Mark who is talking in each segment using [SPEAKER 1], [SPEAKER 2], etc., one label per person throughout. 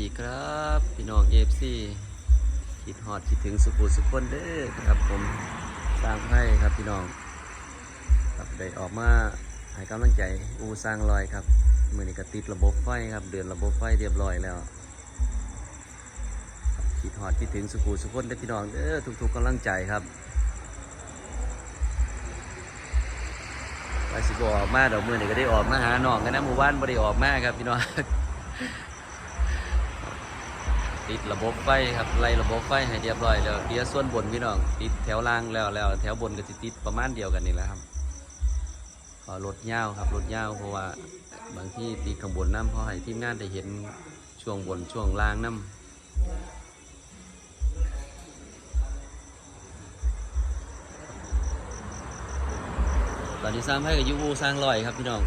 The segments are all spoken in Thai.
[SPEAKER 1] ดีครับ พี่น้องเอฟซีคิดฮอดคิดถึงสุขุสุขคนเด้อครับผมสร้างให้ครับพี่น้องครับได้ออกมาให้กำลังใจอูสร้างลอยครับมือนี้ก็ติดระบบไฟครับ เดือนระบบไฟเรียบร้อยแล้วคิดฮอดคิดถึงสุขุสุขคนเด้อพี่น้องเด้อทุกๆกำลังใจครับว่าสิบออกมาเดอกมือนี่ก็ได้ออกมาหาน้องกันนะหมู่บ้านบ่ได้ออกมาครับพี่น้อง ติดระบบไฟครับไล่ระบบไฟให้เรียบร้อยแล้วเดียวส่วนบนพี่น้องติดแถวล่างแล้วแล้ว แถวบนก็สิติดประมาณเดียวกันนี่แหละครับรถยาวครับรถยาวเพราะว่าบางที่ติดข้างบนน้ำเพราะให้ทีมงานได้เห็นช่วงบนช่วงล่างน้ำตอนนี้สร้างให้กับยูวูสร้างลอยครับพี่น้อง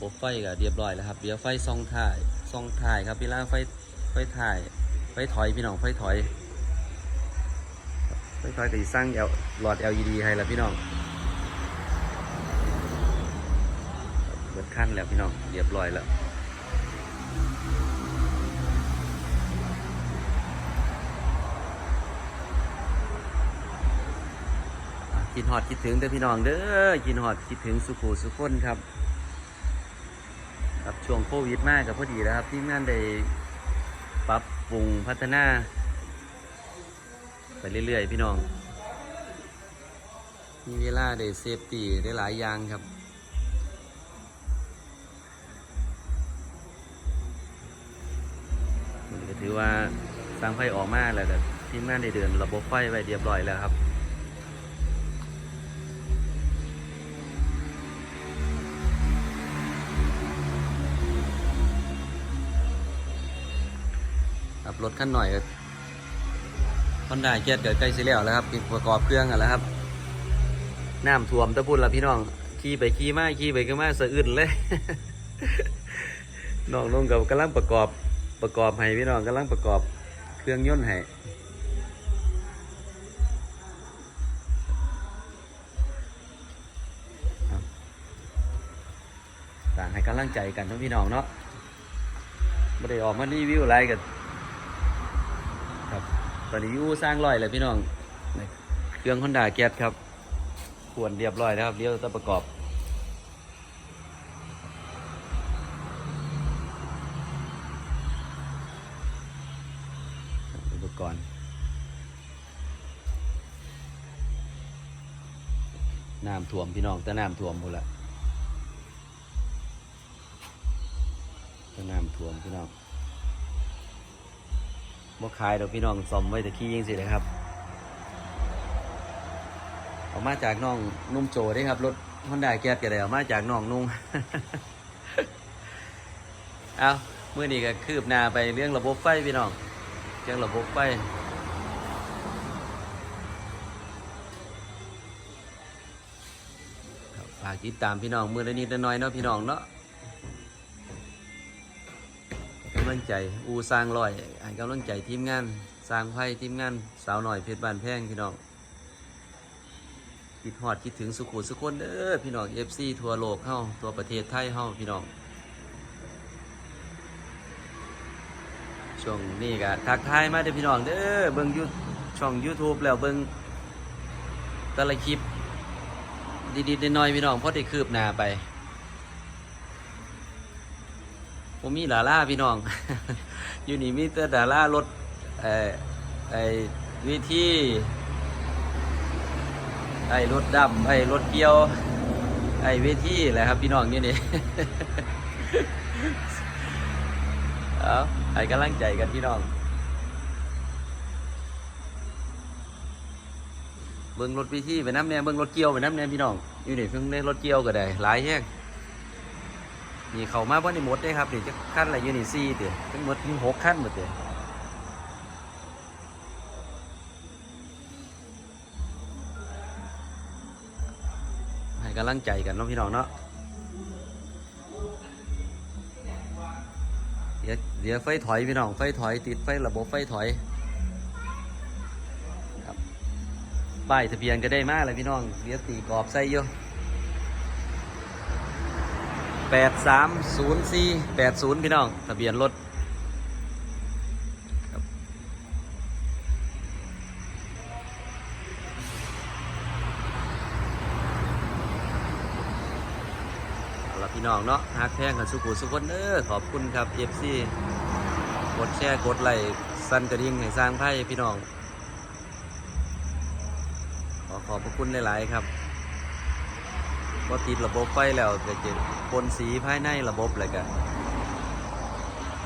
[SPEAKER 1] บบไฟก็เรียบร้อยแล้วครับเดี๋ยวไฟซองถ่ายซองถ่ายครับพี่ล่างไฟไฟถ่าย ไฟถอยพี่น้องไฟถอย ไฟถอยก็สิสร้างเอลหลอด LED ให้แล้วพี่น้องเบิดขั้นแล้วพี่น้องเรียบร้อยแล้วกินหอดคิดถึงเด้อพี่น้องเด้อกินหอดคิดถึงสุขูสุขคนครับ ครับช่วงโควิดมากกับพอดีแล้วครับ ที่งานได้ปรับปรุงพัฒนา ไปเรื่อยๆ พี่น้อง มีเวลาได้เซฟตี้ได้หลายอย่างครับมันก็ถือว่าสร้างไฟออกมาแล้วแต่ทีมงานได้เดินระบบไฟไว้เรียบร้อยแล้วครับ รับรถขั้นหน่อยก็คอนด้าเกียร์เกิดใกล้สิแล้วแล้วครับประกอบเครื่องกันแล้วครับน้ำท่วมตะพุ่นละพี่น้องขี่ไปขี่มาขี่ไปก็มาสะอื้นเลยน้องลงกับกำลังประกอบประกอบให้พี่น้องกำลังประกอบเครื่องยนต์ให้ต่างให้กำลังใจกันทั้งพี่น้องเนาะไม่ได้ออกมารีวิวอะไรกัน ตอนนี้อยูสร้างรอยเลยพี่น้อง เครื่องฮอนด้าแก๊สครับขวนเรียบร้อยแล้วครับเดี๋ยวจะประกอบอุปกรณ์น้ำท่วมพี่น้องแต่น้ำท่วมหมดละแต่น้ำท่วมพี่น้อง บ่ขายดอกพี่น้องซ่อมไว้แต่ขี้ยิงสิเลยครับออกมาจากน้องนุ่มโจได้ครับรถฮอนด้าแก๊สก็ได้ออกมาจากน้องนุ่งเอาเมื่อนี้ก็คืบหน้าไปเรื่องระบบไฟพี่น้องเรื่องระบบไฟฝากติดตามพี่น้องมือละนิดละน้อยเนาะพี่น้องเนาะำลังใจ อูสร้างลอยให้กำลังใจทีมงาน สร้างไพ่ทีมงาน สาวหน่อยเพชรบานแพงพี่น้องคิดฮอดคิดถึงสุขุสุขคนเด้อพี่น้องเอฟซีทัวโลกเข้าทั่วประเทศไทยเข้าพี่น้องช่วงนี้ก็ทักทายมาเด้อพี่น้องเด้อเบิ่งยูช่อง YouTube แล้วเบิ่งแต่ละคลิปดีๆน้อยๆพี่น้องเพราะได้คืบหน้าไป ผมมีดาราพี่น้อง อยู่นี่มีแต่ดารารถเอ่อไอ้วิธีไอ้รถดำไอ้รถเกี่ยว ไอ้เวทีแหละครับพี่น้องอยู่นี่เอาให้กำลังใจกันพี่น้องเบิ่งรถวิธีไปน้ำเนี่ยเบิ่งรถเกี่ยวไปน้ำเนี่ยพี่น้องอยู่นี่เพิ่งได้รถเกี่ยวก็ได้หลายแห้ง นี่เขามาว่าในหมดได้ครับนี่จะขั้นอะไรยูนี่สี่เดี๋ยวทั้งหมดมีหกขั้นหมดเดี๋ยวให้กำลังใจกันเนาะพี่น้องเนาะเดี๋ยวเดี๋ยวไฟถอยพี่น้องไฟถอย ติดไฟระบบไฟถอยครับป้ายทะเบียนก็ได้มากเลยพี่น้องเดี๋ยวตีกรอบใส่อยู่ แปดสามศูนย์สี่แปดศูนย์พี่น้อง ทะเบียนรถครับเอาละพี่น้องเนาะฮักแพงกันสุขุสุขคนเด้อขอบคุณครับเอฟซีกดแชร์กดไลค์สั่นกระดิ่งให้สร้างไพ่พี่น้อง ขอขอบพระคุณหลาย ๆ ครับ พอติดระบบไฟแล้วก็จะปนสีภายในระบบเลยกัน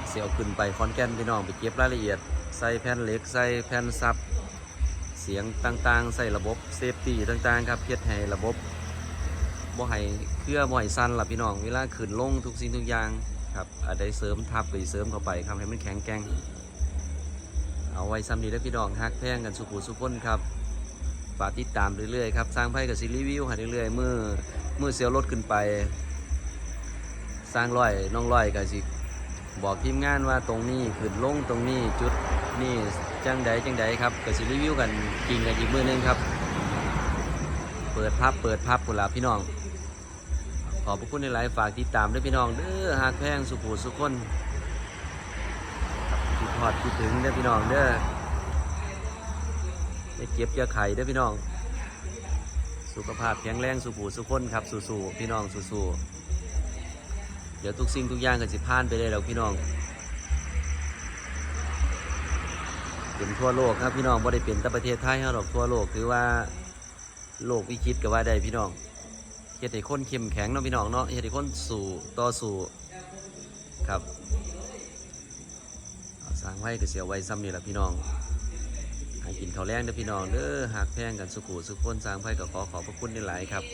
[SPEAKER 1] เสียวขึ้นไปคอนแกนพี่น้องไปเก็บรายละเอียด ใส่แผ่นเหล็กใส่แผ่นซับ เสียงต่างๆ ใส่ระบบเซฟตี้ต่างๆ ครับเพียดให้ระบบบ่ให้เครือบ่ให้สั้นล่ะพี่น้องเวลาขึ้นลงทุกสิ่งทุกอย่างครับอาจได้เสริมทับไปเสริมเข้าไปครับให้มันแข็งแกร่งเอาไว้ซ้ำนี้แล้วพี่น้องฮักแพงกันสุขุสุขคนครับฝากติดตามเรื่อยๆครับสร้างไพ่กับซีรีส์วิวให้เรื่อยๆเมื่อ มื่อเซียวรถขึ้นไป สร้างร้อยน้องร้อยกับสิ บอกทีมงานว่าตรงนี้ขึ้นลงตรงนี้จุดนี่จังใดจังใดครับกับซีรีวิวกันกินกันอีกมือหนึงครับ เปิดภาพเปิดภาพกุหลาบพี่น้อง ขอบพระคุณในหลายฝากติดตามด้วยพี่น้องเด้อหากแพงสุขูสุขคนคิดทอดคิดถึงเด้อพี่น้องเด้อได้เก็บยาไข่เด้อพี่น้อง สุขภาพแข็งแรงสุขูสุขคนครับสู้ๆพี่น้องสู้ๆเดี๋ยวทุกสิ่งทุกอย่างก็สิผ่านไปได้แล้วพี่น้องเป็นทั่วโลกครับพี่น้องบ่ได้เป็นแต่ประเทศไทยเฮาหรอกทั่วโลกถือว่าโลกวิกฤตก็ว่าได้พี่น้องเฮ็ดให้คนเข้มแข็งเนาะพี่น้องเนาะเฮ็ดให้คนสู้ต่อสู้ครับสร้างไว้ก็เสียไว้ซ้ำนี่แหละพี่น้อง ให้กินข้าวแรงเด้อพี่น้องเด้อหากแพงกันสุขุสุขคนสร้างไพ่ก็ขอขอบพระคุณในหลายครับ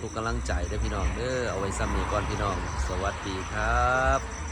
[SPEAKER 1] ทุกกำลังใจเด้อพี่น้องเด้อเอาไว้ซ้ำนี้ก่อนพี่น้อง สวัสดีครับ